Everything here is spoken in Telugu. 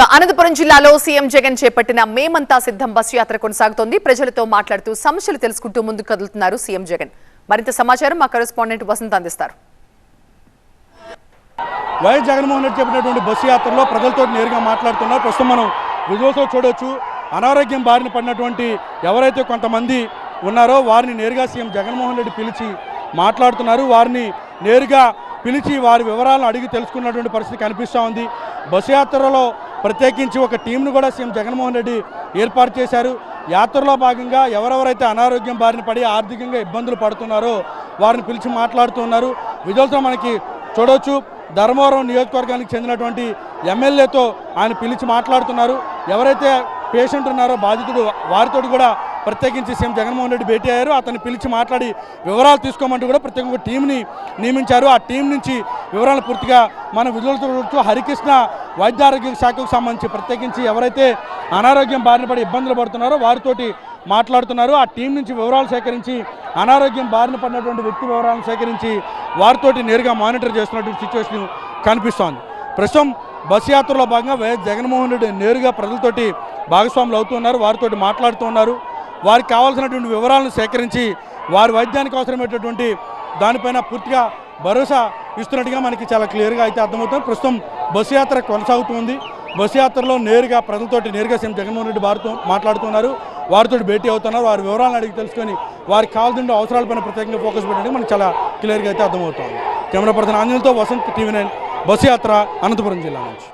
ఇక అనంతపురం జిల్లాలో సీఎం జగన్ చేపట్టిన మేమంతా సిద్ధం బస్సు యాత్ర కొనసాగుతోంది. ప్రజలతో మాట్లాడుతూ సమస్యలు తెలుసుకుంటూ ముందుకు కదులుతున్నారు సీఎం జగన్. మరింత సమాచారం మా కరెస్పాండెంట్ వసంత్ అందిస్తారు. వైఎస్ జగన్మోహన్ రెడ్డి చెప్పినటువంటి బస్సు యాత్రలో ప్రజలతో నేరుగా మాట్లాడుతున్నారు ప్రస్తుతం మనం విజయోత్సవం చూడొచ్చు. అనారోగ్యం బారిన పడినటువంటి ఎవరైతే కొంతమంది ఉన్నారో వారిని నేరుగా సీఎం జగన్మోహన్ రెడ్డి పిలిచి మాట్లాడుతున్నారు. వారిని నేరుగా పిలిచి వారి వివరాలను అడిగి తెలుసుకున్నటువంటి పరిస్థితి కనిపిస్తూ ఉంది. బస్సు యాత్రలో ప్రత్యేకించి ఒక టీంను కూడా సీఎం జగన్మోహన్ రెడ్డి ఏర్పాటు చేశారు. యాత్రలో భాగంగా ఎవరెవరైతే అనారోగ్యం బారిన పడి ఆర్థికంగా ఇబ్బందులు పడుతున్నారో వారిని పిలిచి మాట్లాడుతున్నారు విజువల్స్లో మనకి చూడవచ్చు ధర్మవరం నియోజకవర్గానికి చెందినటువంటి ఎమ్మెల్యేతో ఆయన పిలిచి మాట్లాడుతున్నారు. ఎవరైతే పేషెంట్ ఉన్నారో బాధితుడు వారితో కూడా ప్రత్యేకించి సీఎం జగన్మోహన్ రెడ్డి భేటీ అయ్యారు. అతన్ని పిలిచి మాట్లాడి వివరాలు తీసుకోమంటూ కూడా ప్రత్యేక ఒక టీంని నియమించారు. ఆ టీం నుంచి వివరాలు పూర్తిగా మన విజువల్తో హరికృష్ణ వైద్య ఆరోగ్య శాఖకు సంబంధించి ప్రత్యేకించి ఎవరైతే అనారోగ్యం బారిన పడి ఇబ్బందులు పడుతున్నారో వారితోటి మాట్లాడుతున్నారు. ఆ టీం నుంచి వివరాలు సేకరించి అనారోగ్యం బారిన పడినటువంటి వ్యక్తి వివరాలను సేకరించి వారితోటి నేరుగా మానిటర్ చేస్తున్నటువంటి సిచ్యువేషన్ కనిపిస్తోంది. ప్రస్తుతం బస్ యాత్రలో భాగంగా వైఎస్ జగన్మోహన్ రెడ్డి నేరుగా ప్రజలతోటి భాగస్వాములు అవుతున్నారు వారితోటి మాట్లాడుతూ ఉన్నారు. వారికి కావాల్సినటువంటి వివరాలను సేకరించి వారి వైద్యానికి అవసరమైనటువంటి దానిపైన పూర్తిగా భరోసా ఇస్తున్నట్టుగా మనకి చాలా క్లియర్గా అయితే అర్థమవుతుంది. ప్రస్తుతం బస్సు యాత్ర కొనసాగుతుంది బస్సు యాత్రలో నేరుగా ప్రజలతోటి నేరుగా సీఎం జగన్మోహన్ రెడ్డి వారితో మాట్లాడుతున్నారు. వారితో భేటీ అవుతున్నారు. వారి వివరాలను అడిగి తెలుసుకొని వారికి కావాల్సిన అవసరాలపైన ప్రత్యేకంగా ఫోకస్ పెట్టడానికి మనకి చాలా క్లియర్గా అయితే అర్థమవుతుంది. కెమెరా పర్సన్ ఆంజనేయులతో వసంత్ టీవీ నైన్ బస్సు యాత్ర అనంతపురం జిల్లా నుంచి.